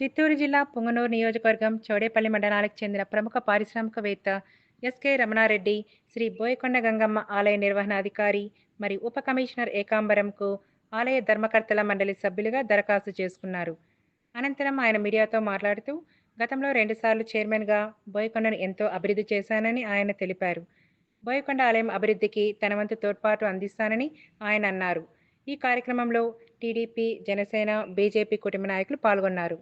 చిత్తూరు జిల్లా పుంగనూరు నియోజకవర్గం చౌడేపల్లి మండలానికి చెందిన ప్రముఖ పారిశ్రామికవేత్త ఎస్కే రమణారెడ్డి శ్రీ బోయకొండ గంగమ్మ ఆలయ నిర్వహణాధికారి మరియు ఉప కమిషనర్ ఏకాంబరంకు ఆలయ ధర్మకర్తల మండలి సభ్యులుగా దరఖాస్తు చేసుకున్నారు. అనంతరం ఆయన మీడియాతో మాట్లాడుతూ గతంలో రెండుసార్లు చైర్మన్గా బోయకొండను ఎంతో అభివృద్ధి చేశానని ఆయన తెలిపారు. బోయకొండ ఆలయం అభివృద్ధికి తన వంతు తోడ్పాటు అందిస్తానని ఆయన అన్నారు. ఈ కార్యక్రమంలో టీడీపీ జనసేన బీజేపీ కుటుంబ నాయకులు పాల్గొన్నారు.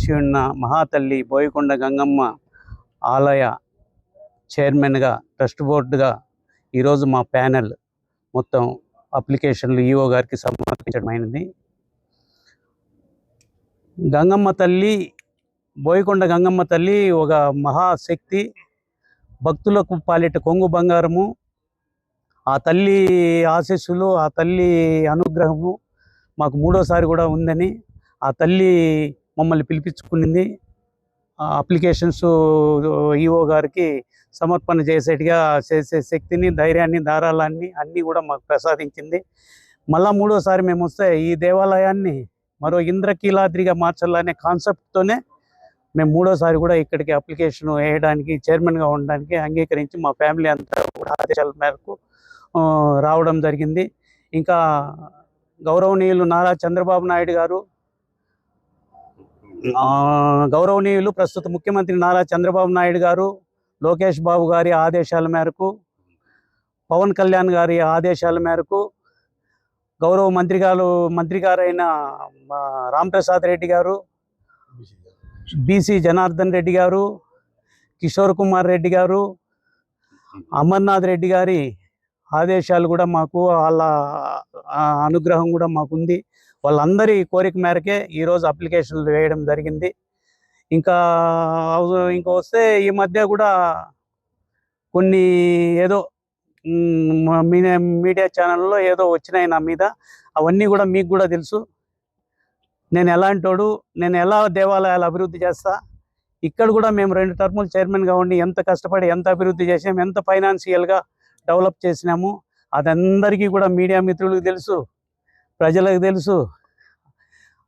చేసి ఉన్న మహాతల్లి బోయకొండ గంగమ్మ ఆలయ చైర్మన్గా ట్రస్ట్ బోర్డుగా ఈరోజు మా ప్యానెల్ మొత్తం అప్లికేషన్లు ఈఓ గారికి సమర్పించడమైనది గంగమ్మ తల్లి బోయకొండ గంగమ్మ తల్లి ఒక మహాశక్తి. భక్తులకు పాలిట కొంగు బంగారము. ఆ తల్లి ఆశీస్సులు ఆ తల్లి అనుగ్రహము మాకు మూడోసారి కూడా ఉందని ఆ తల్లి మమ్మల్ని పిలిపించుకునింది. ఆ అప్లికేషన్స్ ఈఓ గారికి సమర్పణ చేసేట్టుగా చేసే శక్తిని ధైర్యాన్ని ధారాళాన్ని అన్నీ కూడా మాకు ప్రసాదించింది. మళ్ళా మూడోసారి మేము వస్తే ఈ దేవాలయాన్ని మరో ఇంద్రకీలాద్రిగా మార్చాలనే కాన్సెప్ట్తోనే మేము మూడోసారి కూడా ఇక్కడికి అప్లికేషన్ వేయడానికి చైర్మన్గా ఉండడానికి అంగీకరించి మా ఫ్యామిలీ అంతా కూడా ఆదేశాల మేరకు రావడం జరిగింది. ఇంకా గౌరవనీయులు నారా చంద్రబాబు నాయుడు గారు గౌరవనీయులు ప్రస్తుత ముఖ్యమంత్రి నారా చంద్రబాబు నాయుడు గారు లోకేష్ బాబు గారి ఆదేశాల మేరకు పవన్ కళ్యాణ్ గారి ఆదేశాల మేరకు గౌరవ మంత్రి గారు మంత్రి గారైన రాంప్రసాద్ రెడ్డి గారు బీసీ జనార్దన్ రెడ్డి గారు కిషోర్ కుమార్ రెడ్డి గారు అమర్నాథ్ రెడ్డి గారి ఆదేశాలు కూడా మాకు వాళ్ళ అనుగ్రహం కూడా మాకుంది. వాళ్ళందరి కోరిక మేరకే ఈరోజు అప్లికేషన్లు వేయడం జరిగింది. ఇంకా ఇంకా వస్తే ఈ మధ్య కూడా కొన్ని ఏదో మీడియా మీడియా ఛానల్లో ఏదో వచ్చినాయి నా మీద. అవన్నీ కూడా మీకు కూడా తెలుసు. నేను ఎలాంటోడు నేను ఎలా దేవాలయాలు అభివృద్ధి చేస్తా ఇక్కడ కూడా మేము రెండు టర్ములు చైర్మన్గా ఉండి ఎంత కష్టపడి ఎంత అభివృద్ధి చేసాం ఎంత ఫైనాన్షియల్గా డెవలప్ చేసినాము. అదందరికీ కూడా మీడియా మిత్రులకు తెలుసు ప్రజలకు తెలుసు.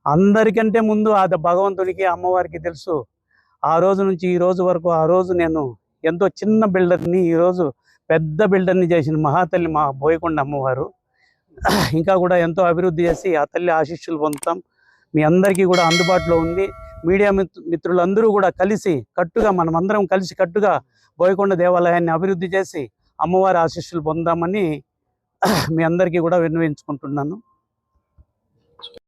అందరికంటే ముందు అది భగవంతునికి అమ్మవారికి తెలుసు. ఆ రోజు నుంచి ఈ రోజు వరకు ఆ రోజు నేను ఎంతో చిన్న బిల్డర్ని ఈరోజు పెద్ద బిల్డర్ని చేసిన మహాతల్లి మా బోయకొండ అమ్మవారు. ఇంకా కూడా ఎంతో అభివృద్ధి చేసి ఆ తల్లి ఆశీస్సులు పొందుతాం. మీ అందరికీ కూడా అందుబాటులో ఉంది. మీడియా మిత్రులందరూ కూడా కలిసి కట్టుగా మనం అందరం కలిసి కట్టుగా బోయకొండ దేవాలయాన్ని అభివృద్ధి చేసి అమ్మవారి ఆశీస్సులు పొందామని మీ అందరికీ కూడా విన్నవించుకుంటున్నాను.